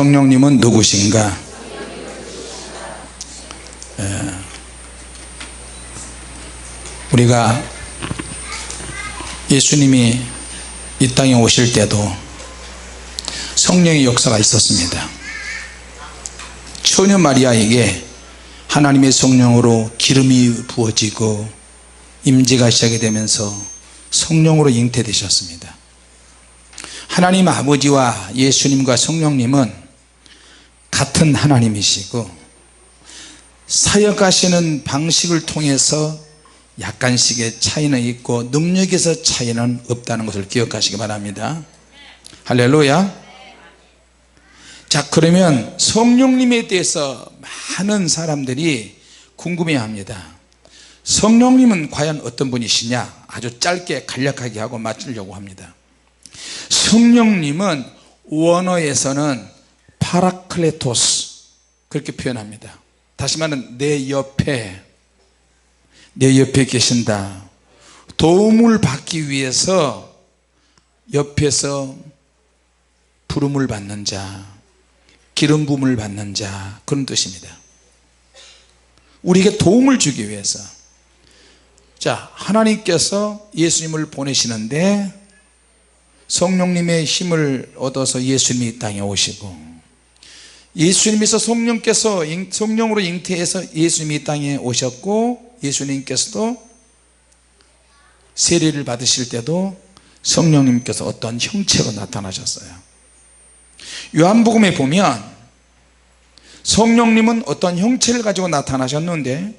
성령님은 누구신가? 예. 우리가 예수님이 이 땅에 오실 때도 성령의 역사가 있었습니다. 처녀 마리아에게 하나님의 성령으로 기름이 부어지고 임재가 시작이 되면서 성령으로 잉태되셨습니다. 하나님 아버지와 예수님과 성령님은 같은 하나님이시고 사역하시는 방식을 통해서 약간씩의 차이는 있고 능력에서 차이는 없다는 것을 기억하시기 바랍니다. 할렐루야. 자 그러면 성령님에 대해서 많은 사람들이 궁금해합니다. 성령님은 과연 어떤 분이시냐? 아주 짧게 간략하게 하고 마치려고 합니다. 성령님은 원어에서는 파라클레토스. 그렇게 표현합니다. 다시 말하면 내 옆에 내 옆에 계신다. 도움을 받기 위해서 옆에서 부름을 받는 자 기름 부음을 받는 자 그런 뜻입니다. 우리에게 도움을 주기 위해서. 자 하나님께서 예수님을 보내시는데 성령님의 힘을 얻어서 예수님이 이 땅에 오시고 예수님에서 성령께서 성령으로 잉태해서 예수님이 이 땅에 오셨고 예수님께서도 세례를 받으실 때도 성령님께서 어떤 형체로 나타나셨어요. 요한복음에 보면 성령님은 어떤 형체를 가지고 나타나셨는데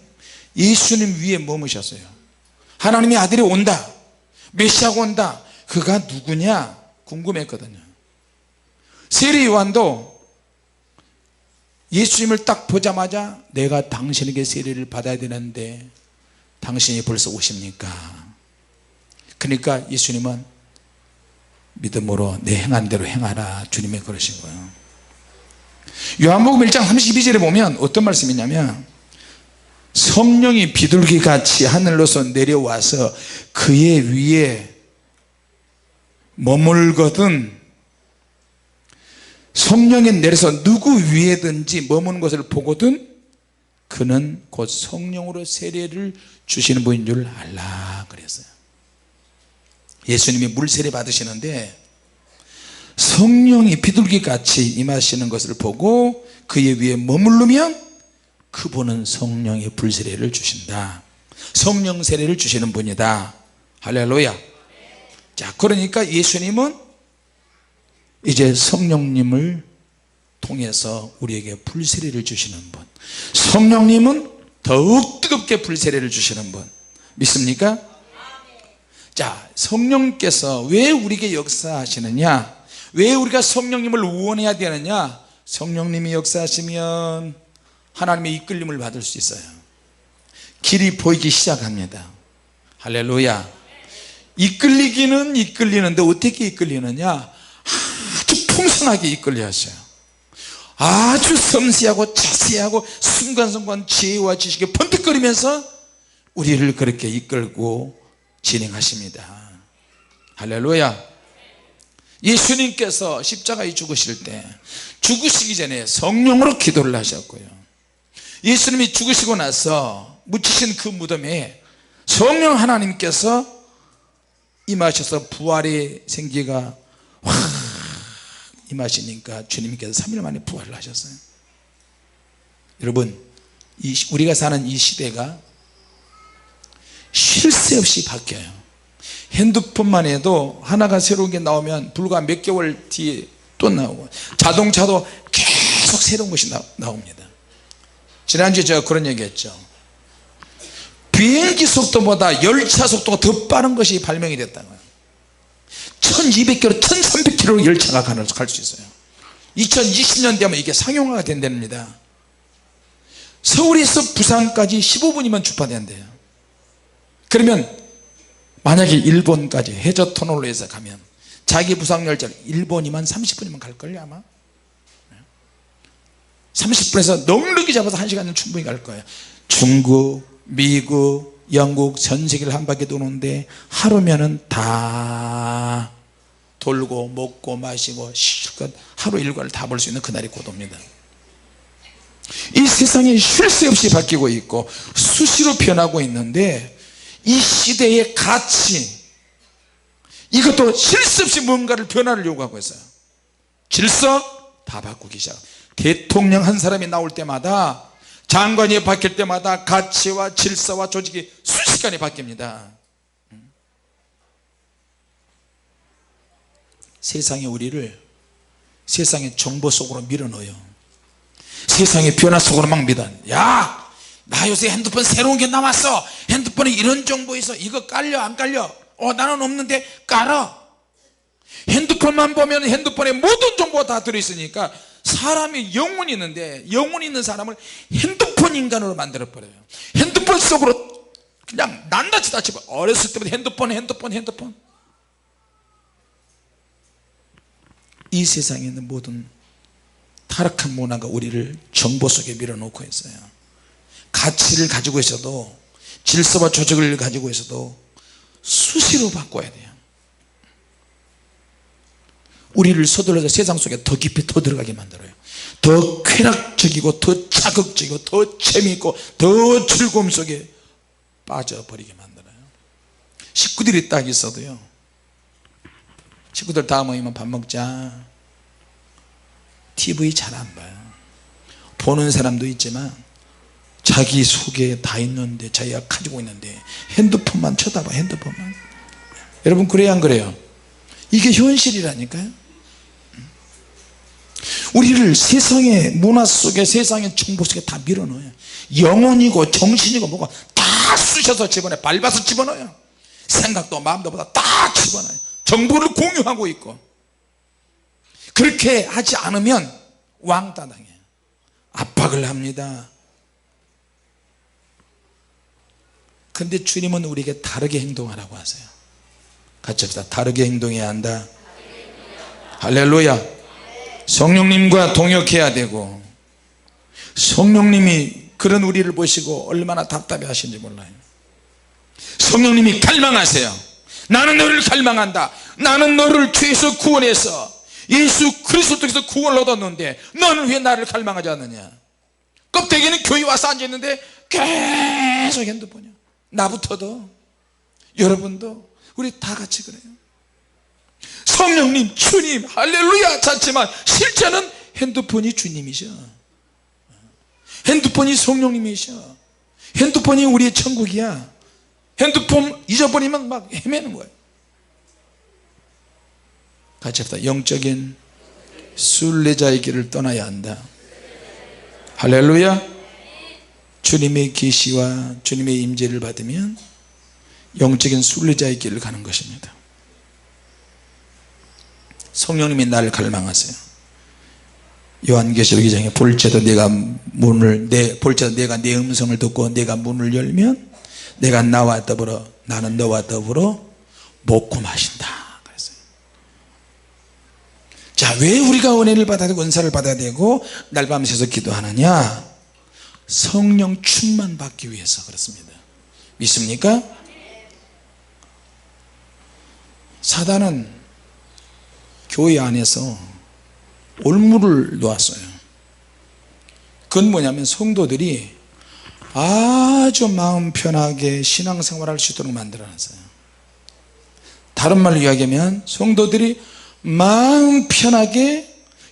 예수님 위에 머무셨어요. 하나님의 아들이 온다. 메시아가 온다. 그가 누구냐 궁금했거든요. 세례 요한도 예수님을 딱 보자마자 내가 당신에게 세례를 받아야 되는데 당신이 벌써 오십니까? 그러니까 예수님은 믿음으로 내 행한 대로 행하라 주님이 그러신 거예요. 요한복음 1장 32절에 보면 어떤 말씀이 냐면 성령이 비둘기같이 하늘로서 내려와서 그의 위에 머물거든 성령이 내려서 누구 위에든지 머무는 것을 보거든 그는 곧 성령으로 세례를 주시는 분인 줄 알라 그랬어요. 예수님이 물 세례 받으시는데 성령이 비둘기같이 임하시는 것을 보고 그의 위에 머무르면 그분은 성령의 불세례를 주신다. 성령 세례를 주시는 분이다. 할렐루야. 자 그러니까 예수님은 이제 성령님을 통해서 우리에게 불세례를 주시는 분. 성령님은 더욱 뜨겁게 불세례를 주시는 분. 믿습니까? 자 성령께서 왜 우리에게 역사하시느냐? 왜 우리가 성령님을 원해야 되느냐? 성령님이 역사하시면 하나님의 이끌림을 받을 수 있어요. 길이 보이기 시작합니다. 할렐루야. 이끌리기는 이끌리는데 어떻게 이끌리느냐 풍성하게 이끌려 하셔요. 아주 섬세하고 자세하고 순간순간 지혜와 지식에 번뜩거리면서 우리를 그렇게 이끌고 진행하십니다. 할렐루야. 예수님께서 십자가에 죽으실 때 죽으시기 전에 성령으로 기도를 하셨고요. 예수님이 죽으시고 나서 묻히신 그 무덤에 성령 하나님께서 임하셔서 부활의 생기가 확 임하시니까 주님께서 3일 만에 부활을 하셨어요. 여러분 이, 우리가 사는 이 시대가 쉴 새 없이 바뀌어요. 핸드폰만 해도 하나가 새로운 게 나오면 불과 몇 개월 뒤에 또 나오고 자동차도 계속 새로운 것이 나, 나옵니다. 지난주에 제가 그런 얘기 했죠. 비행기 속도보다 열차 속도가 더 빠른 것이 발명이 됐다고요 1200km 1300km 열차가 갈 수 있어요. 2020년 되면 이게 상용화가 된답니다. 서울에서 부산까지 15분이면 주파된대요. 그러면 만약에 일본까지 해저 터널로 해서 가면 자기 부상 열차를 일본이면 30분이면 갈걸요 아마. 30분에서 넉넉히 잡아서 1시간은 충분히 갈 거예요. 중국, 미국, 영국 전 세계를 한 바퀴 도는데 하루면은 다 돌고 먹고 마시고 실컷 하루 일과를 다 볼 수 있는 그날이 곧 옵니다. 이 세상이 쉴 새 없이 바뀌고 있고 수시로 변하고 있는데 이 시대의 가치 이것도 쉴새 없이 뭔가를 변화를 요구하고 있어요. 질서 다 바꾸기 시작. 대통령 한 사람이 나올 때마다 장관이 바뀔 때마다 가치와 질서와 조직이 순식간에 바뀝니다 세상이 우리를 세상의 정보 속으로 밀어넣어요. 세상의 변화 속으로 막 밀어. 야 나 요새 핸드폰 새로운 게 나왔어. 핸드폰에 이런 정보 있어. 이거 깔려 안 깔려? 어 나는 없는데 깔아. 핸드폰만 보면 핸드폰에 모든 정보가 다 들어있으니까 사람이 영혼이 있는데 영혼이 있는 사람을 핸드폰 인간으로 만들어 버려요. 핸드폰 속으로 그냥 낱낱이 다 집어. 어렸을 때부터 핸드폰 핸드폰 핸드폰 이 세상에 있는 모든 타락한 문화가 우리를 정보 속에 밀어놓고 있어요. 가치를 가지고 있어도 질서와 조직을 가지고 있어도 수시로 바꿔야 돼요. 우리를 서둘러서 세상 속에 더 깊이 더 들어가게 만들어요. 더 쾌락적이고 더 자극적이고 더 재미있고 더 즐거움 속에 빠져버리게 만들어요. 식구들이 딱 있어도요 식구들 다 모이면 밥 먹자. TV 잘 안 봐요. 보는 사람도 있지만 자기 속에 다 있는데 자기가 가지고 있는데 핸드폰만 쳐다봐 핸드폰만. 여러분 그래야 안 그래요? 이게 현실이라니까요. 우리를 세상의 문화 속에 세상의 정보 속에 다 밀어넣어요. 영혼이고 정신이고 뭐고 다 쑤셔서 집어넣어요. 밟아서 집어넣어요. 생각도 마음도 보다 다 집어넣어요 정보를 공유하고 있고 그렇게 하지 않으면 왕따 당해요. 압박을 합니다. 근데 주님은 우리에게 다르게 행동하라고 하세요. 같이 합시다. 다르게 행동해야 한다. 할렐루야. 성령님과 동역해야 되고 성령님이 그런 우리를 보시고 얼마나 답답해 하시는지 몰라요. 성령님이 갈망하세요 나는 너를 갈망한다. 나는 너를 죄에서 구원해서 예수 그리스도 통해서 구원을 얻었는데 너는 왜 나를 갈망하지 않느냐? 껍데기는 교회 와서 앉아있는데 계속 핸드폰이야. 나부터도. 여러분도. 우리 다 같이 그래요. 성령님 주님 할렐루야. 찾지만 실제는 핸드폰이 주님이셔. 핸드폰이 성령님이셔. 핸드폰이 우리의 천국이야 핸드폰 잊어버리면 막 헤매는 거예요. 같이 합시다. 영적인 순례자의 길을 떠나야 한다. 할렐루야. 주님의 계시와 주님의 임재를 받으면 영적인 순례자의 길을 가는 것입니다. 성령님이 나를 갈망하세요. 요한계시록 2장에 볼지도 내가 문을 내 볼지도 내가 내 음성을 듣고 내가 문을 열면 내가 나와 더불어 나는 너와 더불어 먹고 마신다. 그랬어요. 자왜 우리가 은혜를 받아야 되고 은사를 받아야 되고 날밤 새서 기도하느냐? 성령 충만 받기 위해서 그렇습니다. 믿습니까? 사단은 교회 안에서 올무를 놓았어요. 그건 뭐냐면 성도들이 아주 마음 편하게 신앙생활할 수 있도록 만들어놨어요. 다른 말로 이야기하면 성도들이 마음 편하게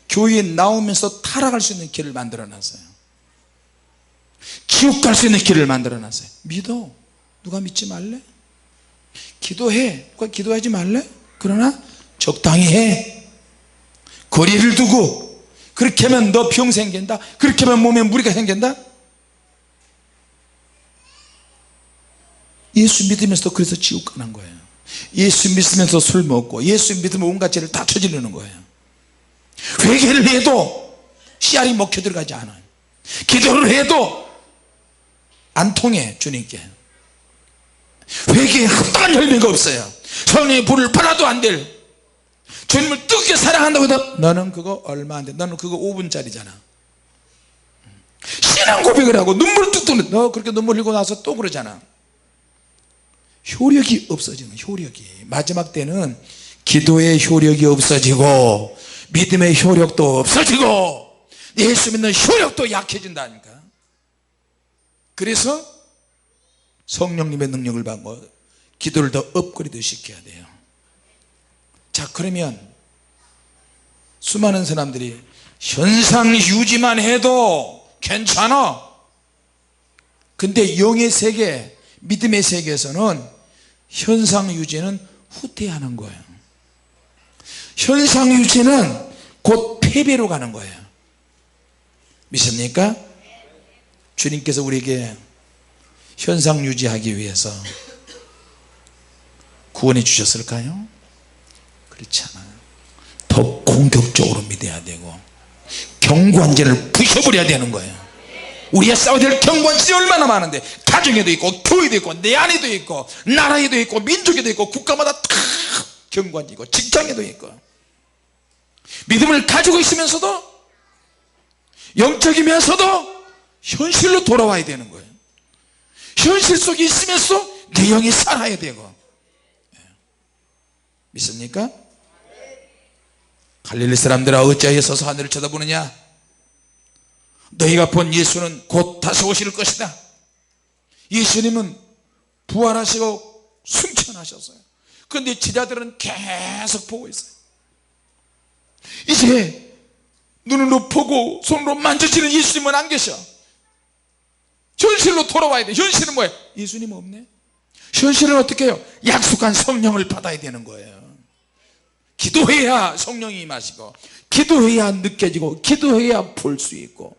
교회에 나오면서 타락할 수 있는 길을 만들어놨어요. 지옥 갈 수 있는 길을 만들어놨어요. 믿어. 누가 믿지 말래? 기도해. 누가 기도하지 말래? 그러나 적당히 해. 거리를 두고 그렇게 하면 너 병 생긴다. 그렇게 하면 몸에 무리가 생긴다 예수 믿으면서도 그래서 지옥 가는 거예요. 예수 믿으면서 술 먹고 예수 믿으면 온갖 죄를 다 저지르는 거예요. 회개를 해도 씨알이 먹혀 들어가지 않아요. 기도를 해도 안 통해 주님께. 회개에 합당한 열매가 없어요. 성령의 불을 받아도 안 될. 주님을 뜨겁게 사랑한다고 해도 너는 그거 얼마 안돼. 너는 그거 5분짜리잖아. 신앙 고백을 하고 눈물을 뚝뚝. 너 그렇게 눈물 흘리고 나서 또 그러잖아 효력이 없어지는 효력이. 마지막 때는 기도의 효력이 없어지고 믿음의 효력도 없어지고 예수 믿는 효력도 약해진다니까. 그래서 성령님의 능력을 받고 기도를 더 업그레이드 시켜야 돼요. 자 그러면 수많은 사람들이 현상 유지만 해도 괜찮아. 근데 영의 세계 믿음의 세계에서는 현상 유지는 후퇴하는 거예요 현상 유지는 곧 패배로 가는 거예요 믿습니까? 주님께서 우리에게 현상 유지하기 위해서 구원해 주셨을까요? 그렇지 않아요 더 공격적으로 믿어야 되고 경관제를 부셔버려야 되는 거예요 우리가 싸워야 될 경관제이 얼마나 많은데 가정에도 있고 교회도 있고 내 안에도 있고 나라에도 있고 민족에도 있고 국가마다 다 경관이 있고 직장에도 있고 믿음을 가지고 있으면서도 영적이면서도 현실로 돌아와야 되는 거예요 현실 속에 있으면서 내 영이 살아야 되고 예. 믿습니까? 갈릴리 사람들아 어찌하여 서서 하늘을 쳐다보느냐 너희가 본 예수는 곧 다시 오실 것이다. 예수님은 부활하시고 승천하셨어요. 그런데 지자들은 계속 보고 있어요. 이제 눈으로 보고 손으로 만져지는 예수님은 안 계셔. 현실로 돌아와야 돼. 현실은 뭐예요? 예수님 없네. 현실은 어떻게 해요? 약속한 성령을 받아야 되는 거예요. 기도해야 성령이 임하시고 기도해야 느껴지고 기도해야 볼 수 있고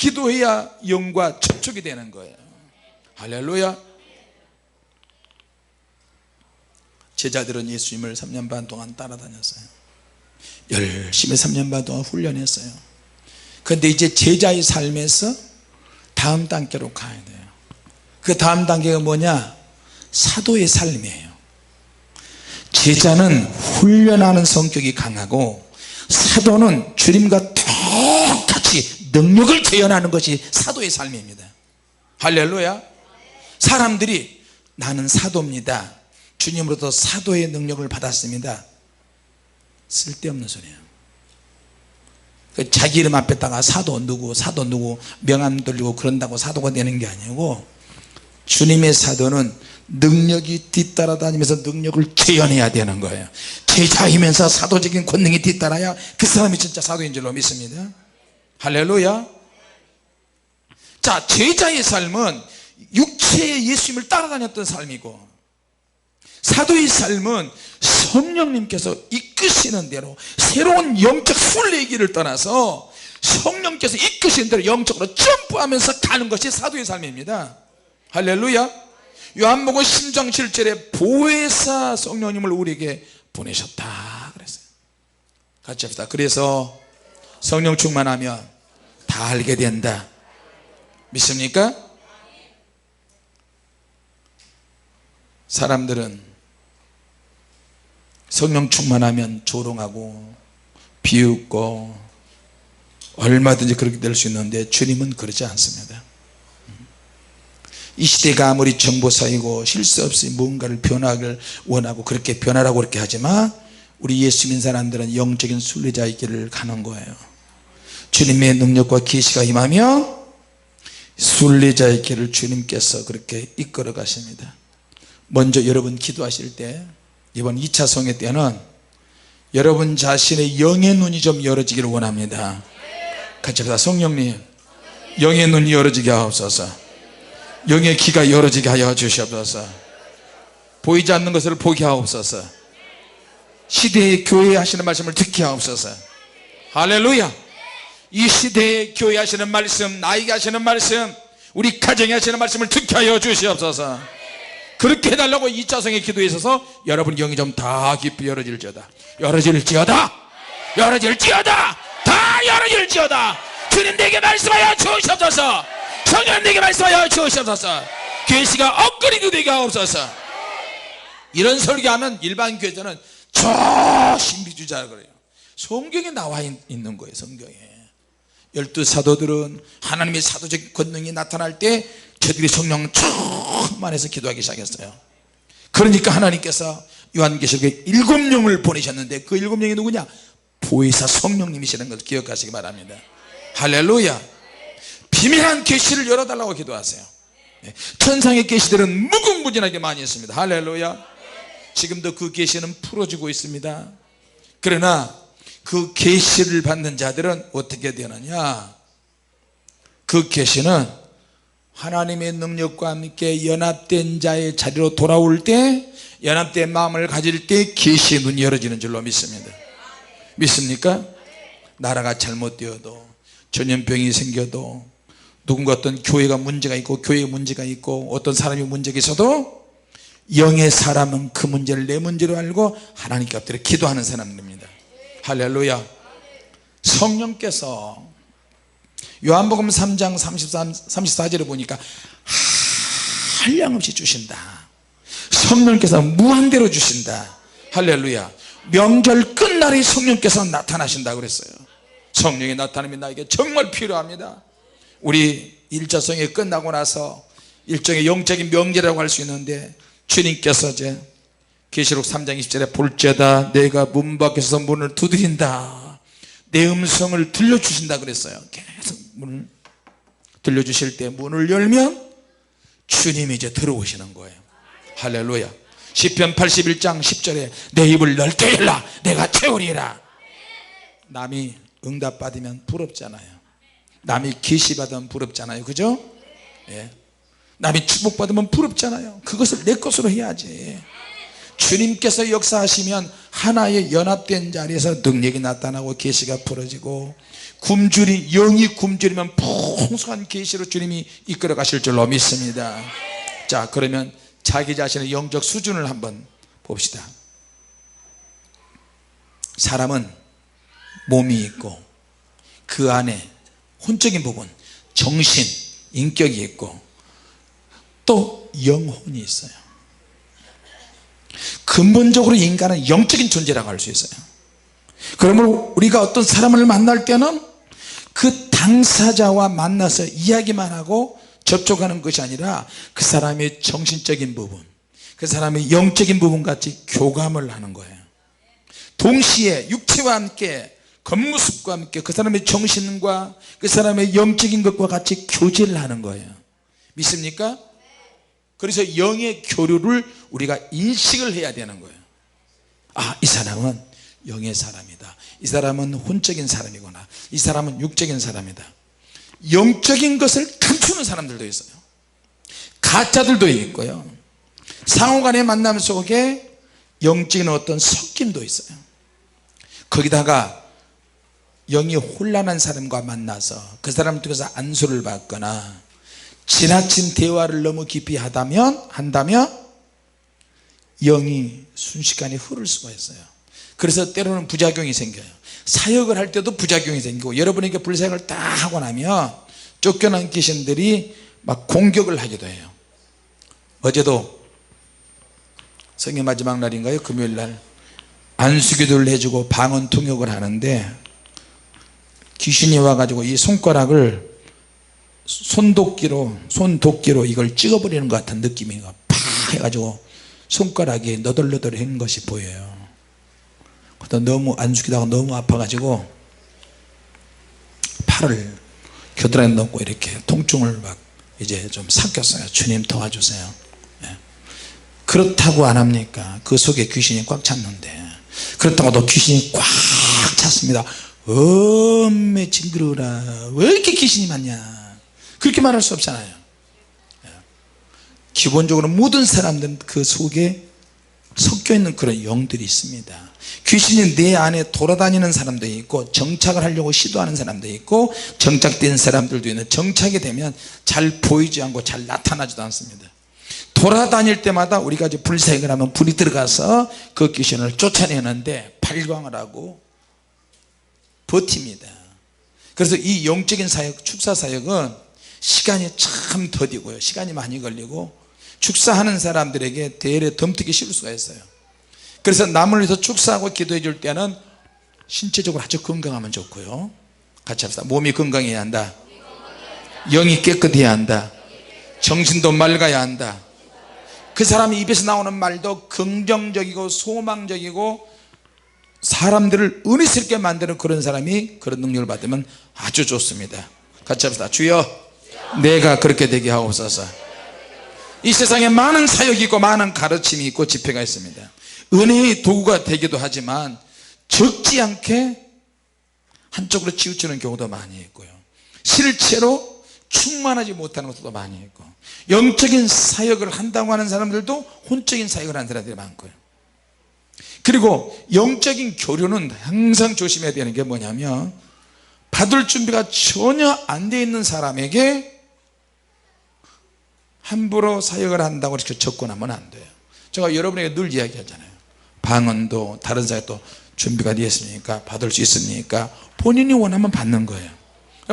기도해야 영과 접촉이 되는 거예요. 할렐루야. 제자들은 예수님을 3년 반 동안 따라다녔어요. 열심히 3년 반 동안 훈련했어요. 그런데 이제 제자의 삶에서 다음 단계로 가야 돼요. 그 다음 단계가 뭐냐? 사도의 삶이에요. 제자는 훈련하는 성격이 강하고 사도는 주님과 똑같이 능력을 재현하는 것이 사도의 삶입니다. 할렐루야. 사람들이 나는 사도입니다. 주님으로부터 사도의 능력을 받았습니다. 쓸데없는 소리예요. 그 자기 이름 앞에다가 사도 누구 사도 누구 명함 돌리고 그런다고 사도가 되는 게 아니고 주님의 사도는 능력이 뒤따라다니면서 능력을 재현해야 되는 거예요. 제자이면서 사도적인 권능이 뒤따라야 그 사람이 진짜 사도인 줄로 믿습니다 할렐루야. 자 제자의 삶은 육체의 예수님을 따라다녔던 삶이고 사도의 삶은 성령님께서 이끄시는 대로 새로운 영적 순례기를 떠나서 성령께서 이끄시는 대로 영적으로 점프하면서 가는 것이 사도의 삶입니다. 할렐루야. 요한복음 10장 7절에 보혜사 성령님을 우리에게 보내셨다 그랬어요. 같이 합시다. 그래서 성령 충만하면 다 알게 된다. 믿습니까? 사람들은 성령 충만하면 조롱하고 비웃고 얼마든지 그렇게 될 수 있는데 주님은 그러지 않습니다. 이 시대가 아무리 정보사이고 실수 없이 뭔가를 변화를 원하고 그렇게 변하라고 그렇게 하지만 우리 예수 믿는 사람들은 영적인 순례자의 길을 가는 거예요 주님의 능력과 계시가 임하며 순례자의 길을 주님께서 그렇게 이끌어 가십니다. 먼저 여러분 기도하실 때 이번 2차 성회 때는 여러분 자신의 영의 눈이 좀 열어지기를 원합니다. 같이 합시다. 성령님 영의 눈이 열어지게 하옵소서. 영의 귀가 열어지게 하여 주시옵소서. 보이지 않는 것을 보게 하옵소서. 시대의 교회 하시는 말씀을 듣게 하옵소서. 할렐루야 이 시대의 교회 하시는 말씀 나에게 하시는 말씀 우리 가정에 하시는 말씀을 듣게 하여 주시옵소서. 그렇게 해달라고 2차성의 기도에 있어서 여러분 영이 좀 다 깊이 열어질지어다. 열어질지어다. 열어질지어다. 다 열어질지어다. 주님 내게 말씀하여 주시옵소서. 성령 내게 말씀하여 주시옵소서. 계시가 업그레이드 되게 하옵소서. 이런 설교하면 일반 교회에서는 저 신비주의자 그래요. 성경에 나와 있- 있는 거예요 성경에 열두 사도들은 하나님의 사도적 권능이 나타날 때 저들이 성령 충만해서 기도하기 시작했어요. 그러니까 하나님께서 요한계시록에 일곱 영을 보내셨는데 그 일곱 영이 누구냐? 보혜사 성령님이시는 것을 기억하시기 바랍니다. 할렐루야. 비밀한 계시를 열어달라고 기도하세요. 예, 천상의 계시들은 무궁무진하게 많이 있습니다. 할렐루야. 지금도 그 계시는 풀어지고 있습니다. 그러나 그 계시를 받는 자들은 어떻게 되느냐? 그 계시는 하나님의 능력과 함께 연합된 자의 자리로 돌아올 때 연합된 마음을 가질 때 계시의 눈이 열어지는 줄로 믿습니다. 믿습니까? 나라가 잘못되어도 전염병이 생겨도 누군가 어떤 교회가 문제가 있고 교회에 문제가 있고 어떤 사람이 문제가 있어도 영의 사람은 그 문제를 내 문제로 알고 하나님께 엎드려 기도하는 사람들입니다 할렐루야. 성령께서 요한복음 3장 33, 34절에 보니까 한량없이 주신다. 성령께서 무한대로 주신다. 할렐루야. 명절 끝날에 성령께서 나타나신다 그랬어요. 성령이 나타남이 나에게 정말 필요합니다. 우리 일자성이 끝나고 나서 일종의 영적인 명제라고 할 수 있는데 주님께서 이제 계시록 3장 20절에 볼지어다 내가 문 밖에서 문을 두드린다. 내 음성을 들려주신다 그랬어요. 계속 문을 들려주실 때 문을 열면 주님이 이제 들어오시는 거예요. 할렐루야. 시편 81장 10절에 내 입을 넓게 열라. 내가 채우리라. 남이 응답 받으면 부럽잖아요. 남이 계시 받으면 부럽잖아요. 그죠? 예. 남이 축복 받으면 부럽잖아요. 그것을 내 것으로 해야지 주님께서 역사하시면 하나의 연합된 자리에서 능력이 나타나고 계시가 풀어지고 굶주린 영이 굶주리면 풍성한 계시로 주님이 이끌어 가실 줄로 믿습니다. 자 그러면 자기 자신의 영적 수준을 한번 봅시다. 사람은 몸이 있고 그 안에 혼적인 부분 정신, 인격이 있고 또 영혼이 있어요 근본적으로 인간은 영적인 존재라고 할 수 있어요. 그러므로 우리가 어떤 사람을 만날 때는 그 당사자와 만나서 이야기만 하고 접촉하는 것이 아니라 그 사람의 정신적인 부분 그 사람의 영적인 부분 같이 교감을 하는 거예요. 동시에 육체와 함께 겉모습과 함께 그 사람의 정신과 그 사람의 영적인 것과 같이 교제를 하는 거예요. 믿습니까? 그래서 영의 교류를 우리가 인식을 해야 되는 거예요. 아 이 사람은 영의 사람이다. 이 사람은 혼적인 사람이구나. 이 사람은 육적인 사람이다. 영적인 것을 감추는 사람들도 있어요. 가짜들도 있고요. 상호간의 만남 속에 영적인 어떤 섞임도 있어요. 거기다가 영이 혼란한 사람과 만나서 그 사람 통해서 안수를 받거나 지나친 대화를 너무 깊이 하다면 한다면 영이 순식간에 흐를 수가 있어요. 그래서 때로는 부작용이 생겨요. 사역을 할 때도 부작용이 생기고 여러분에게 불사역을 다 하고 나면 쫓겨난 귀신들이 막 공격을 하기도 해요. 어제도 성의 마지막 날인가요? 금요일 날 안수기도를 해주고 방언 통역을 하는데 귀신이 와가지고 이 손가락을 손도끼로 손도끼로 이걸 찍어버리는 것 같은 느낌이 팍 해가지고 손가락이 너덜너덜한 것이 보여요. 그러다 너무 안 죽이다가 너무 아파가지고 팔을 겨드랑이 넣고 이렇게 통증을 막 이제 좀 삭혔어요. 주님 도와주세요. 예. 그렇다고 안 합니까? 그 속에 귀신이 꽉 찼는데. 그렇다고 도 귀신이 꽉 찼습니다. 엄매 징그러워라. 왜 이렇게 귀신이 많냐 그렇게 말할 수 없잖아요. 예. 기본적으로 모든 사람들은 그 속에 섞여 있는 그런 영들이 있습니다. 귀신이 내 안에 돌아다니는 사람도 있고 정착을 하려고 시도하는 사람도 있고 정착된 사람들도 있는 정착이 되면 잘 보이지 않고 잘 나타나지도 않습니다. 돌아다닐 때마다 우리가 이제 불사역을 하면 불이 들어가서 그 귀신을 쫓아내는데 발광을 하고 버팁니다. 그래서 이 영적인 사역 축사 사역은 시간이 참 더디고요. 시간이 많이 걸리고 축사하는 사람들에게 대래 덤뜨기 싫을 수가 있어요. 그래서 남을 위해서 축사하고 기도해 줄 때는 신체적으로 아주 건강하면 좋고요. 같이 합시다. 몸이 건강해야 한다. 영이 깨끗해야 한다. 정신도 맑아야 한다. 그 사람이 입에서 나오는 말도 긍정적이고 소망적이고 사람들을 은혜스럽게 만드는 그런 사람이 그런 능력을 받으면 아주 좋습니다. 같이 합시다. 주여 내가 그렇게 되게 하옵소서. 이 세상에 많은 사역이 있고 많은 가르침이 있고 집회가 있습니다. 은혜의 도구가 되기도 하지만 적지 않게 한쪽으로 치우치는 경우도 많이 있고요. 실제로 충만하지 못하는 것도 많이 있고 영적인 사역을 한다고 하는 사람들도 혼적인 사역을 하는 사람들이 많고요. 그리고 영적인 교류는 항상 조심해야 되는 게 뭐냐면 받을 준비가 전혀 안 돼 있는 사람에게 함부로 사역을 한다고 이렇게 접근하면 안 돼요. 제가 여러분에게 늘 이야기하잖아요. 방언도 다른 사역도 준비가 되어 있으니까 받을 수 있으니까 본인이 원하면 받는 거예요.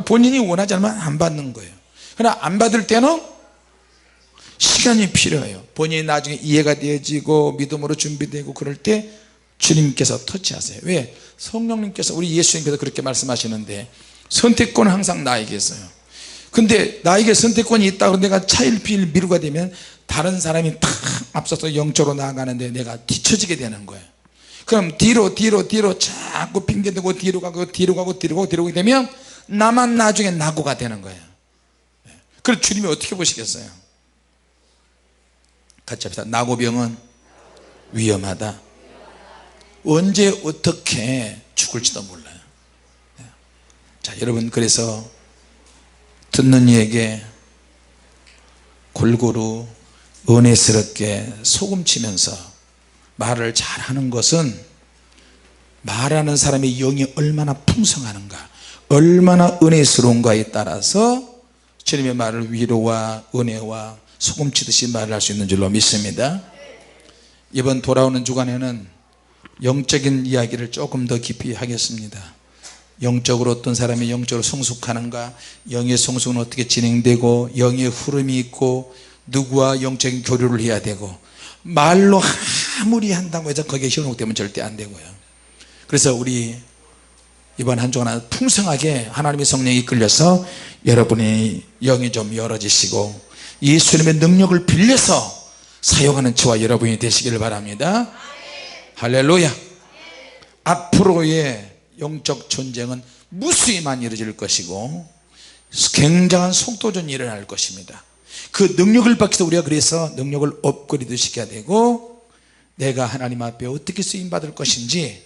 본인이 원하지 않으면 안 받는 거예요. 그러나 안 받을 때는 시간이 필요해요. 본인이 나중에 이해가 되어지고 믿음으로 준비되고 그럴 때 주님께서 터치하세요. 왜? 성령님께서 우리 예수님께서 그렇게 말씀하시는데 선택권은 항상 나에게 있어요 근데 나에게 선택권이 있다 그러고 내가 차일피일 미루가 되면 다른 사람이 탁 앞서서 영적으로 나아가는데 내가 뒤처지게 되는 거예요. 그럼 뒤로 뒤로 뒤로 자꾸 핑계대고 뒤로 가고 뒤로 가고 뒤로 가고 뒤로 가게 되면 나만 나중에 낙오가 되는 거예요. 그럼 주님이 어떻게 보시겠어요? 같이 합시다. 낙오병은 위험하다. 언제 어떻게 죽을지도 몰라요. 자 여러분 그래서 듣는 이에게 골고루 은혜스럽게 소금치면서 말을 잘하는 것은 말하는 사람의 영이 얼마나 풍성하는가 얼마나 은혜스러운가에 따라서 주님의 말을 위로와 은혜와 소금치듯이 말을 할 수 있는 줄로 믿습니다. 이번 돌아오는 주간에는 영적인 이야기를 조금 더 깊이 하겠습니다 영적으로 어떤 사람이 영적으로 성숙하는가 영의 성숙은 어떻게 진행되고 영의 흐름이 있고 누구와 영적인 교류를 해야 되고 말로 아무리 한다고 해서 거기에 현혹되면 절대 안 되고요. 그래서 우리 이번 한 주간 풍성하게 하나님의 성령이 이끌려서 여러분의 영이 좀 열어지시고 예수님의 능력을 빌려서 사용하는 저와 여러분이 되시기를 바랍니다. 할렐루야. 앞으로의 영적 전쟁은 무수히 많이 이루어질 것이고 굉장한 속도전이 일어날 것입니다. 그 능력을 받기 위해서 우리가 그래서 능력을 업그레이드 시켜야 되고 내가 하나님 앞에 어떻게 쓰임 받을 것인지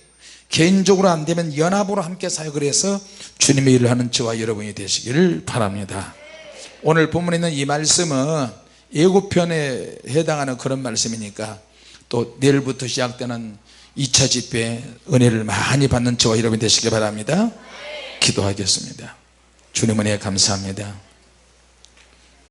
개인적으로 안 되면 연합으로 함께 사역을 해서 주님의 일을 하는 저와 여러분이 되시기를 바랍니다. 오늘 본문에 있는 이 말씀은 예고편에 해당하는 그런 말씀이니까 또 내일부터 시작되는 2차 집회 은혜를 많이 받는 저와 여러분이 되시기 바랍니다. 기도하겠습니다. 주님 은혜 감사합니다